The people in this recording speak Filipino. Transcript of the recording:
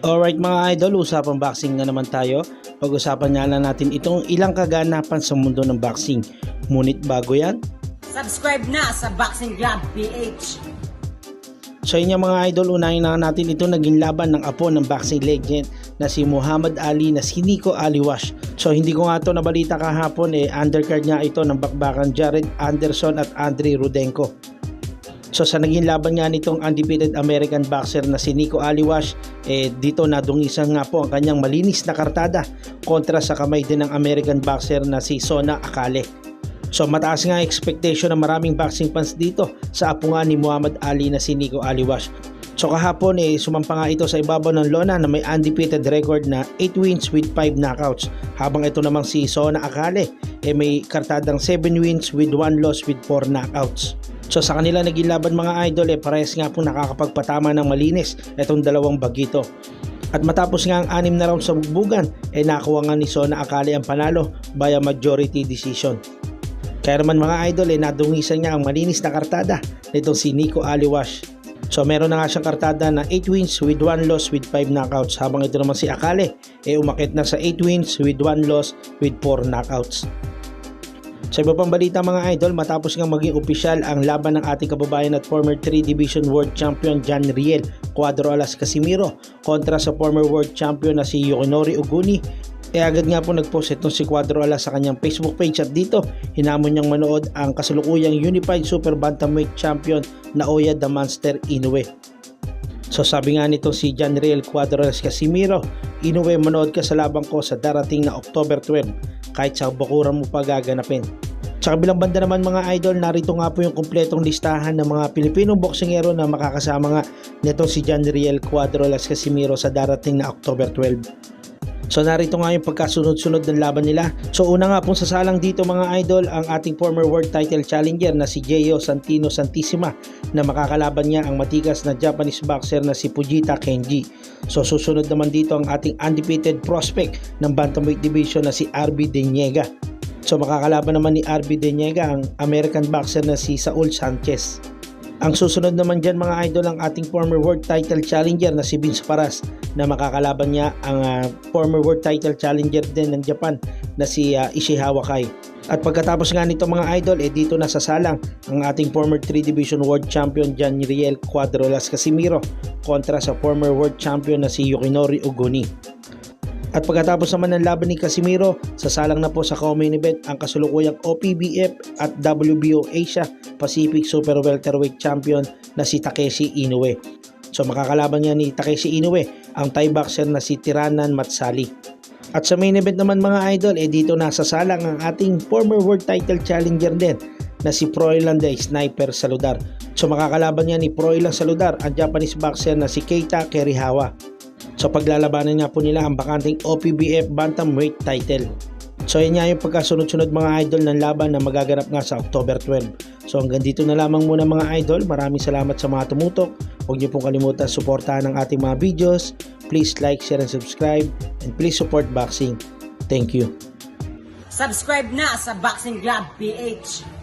Alright mga idol, usapang boxing na naman tayo. Pag-usapan nga lang natin itong ilang kaganapan sa mundo ng boxing. Ngunit bago yan, Subscribe na sa Boxing Grab PH. sa inyo mga idol, unahin na natin ito naging laban ng apo ng boxing legend na si Muhammad Ali na si Nico Aliwash. So hindi ko nga ito nabalita kahapon eh undercard niya ito ng bakbakan Jared Anderson at Andre Rudenko. So sa naging laban nga nitong undefeated American boxer na si Nico Aliwash, eh dito nadungisan nga po ang kanyang malinis na kartada kontra sa kamay din ng American boxer na si Sona Akale. So mataas nga expectation ng maraming boxing fans dito sa apo nga ni Muhammad Ali na si Nico Aliwash. So kahapon eh sumampa nga ito sa ibabaw ng lona na may undefeated record na 8 wins with 5 knockouts. Habang ito namang si Sona Akale eh may kartadang 7 wins with 1 loss with 4 knockouts. So sa kanila naging laban mga idol eh parehas nga po nakakapagpatama ng malinis itong dalawang bagito. At matapos nga ang anim na round sa bugbugan, eh nakuha nga ni Sona Akali ang panalo via majority decision. Kaya naman mga idol, eh nadungisan niya ang malinis na kartada nitong si Nico Aliwash. So meron na nga siyang kartada na 8 wins with 1 loss with 5 knockouts habang ito naman si Akale eh umakit na sa 8 wins with 1 loss with 4 knockouts. Sa iba pang balita mga idol, matapos nga maging opisyal ang laban ng ating kababayan at former 3 Division World Champion John Riel Cuadro Alas Casimiro kontra sa former World Champion na si Yukinori Oguni eh agad nga po nagpost itong si Cuadro Alas sa kanyang Facebook page at dito hinamon niyang manood ang kasalukuyang Unified Super Bantamweight Champion na Oya the Monster Inoue. So sabi nga nito si John Riel Cuadros Casimiro, Inoue manood ka sa labang ko sa darating na October 12 kahit sa bakuran mo pa gaganapin. Sa kabilang banda naman mga idol, narito nga po yung kumpletong listahan ng mga Pilipinong boksingero na makakasama nga nito si John Riel Cuadros Casimiro sa darating na October 12. So narito nga yung pagkasunod-sunod ng laban nila. So una nga pong sasalang dito mga idol ang ating former world title challenger na si Jeyo Santino Santissima na makakalaban niya ang matigas na Japanese boxer na si Fujita Kenji. So susunod naman dito ang ating undefeated prospect ng bantamweight division na si RB Deniega. So makakalaban naman ni RB Deniega ang American boxer na si Saul Sanchez. Ang susunod naman dyan mga idol ang ating former world title challenger na si Vince Paras na makakalaban niya ang ah, former world title challenger din ng Japan na si ah, Ishihawa Kai. At pagkatapos nga nito mga idol, eh dito na sasalang ang ating former 3 Division World Champion John Riel Cuadrolas Casimiro kontra sa former world champion na si Yukinori Oguni. At pagkatapos naman ng laban ni Casimiro, sasalang na po sa co-main event ang kasulukuyang OPBF at WBO Asia Pacific Super Welterweight Champion na si Takeshi Inoue. So makakalaban niya ni Takeshi Inoue ang Thai boxer na si Tiranan Matsali. At sa main event naman mga idol, eh dito na sasalang ang ating former world title challenger din na si Froilan de Sniper Saludar. So makakalaban niya ni Froilan Saludar ang Japanese boxer na si Keita Kerihawa. So paglalabanan nga po nila ang bakanting OPBF Bantamweight title. So yun nga yung pagkasunod-sunod mga idol ng laban na magaganap nga sa October 12. So hanggang dito na lamang muna mga idol. Maraming salamat sa mga tumutok. Huwag niyo pong kalimutan suportahan ang ating mga videos. Please like, share, and subscribe. And please support boxing. Thank you. Subscribe na sa Boxing Grab PH.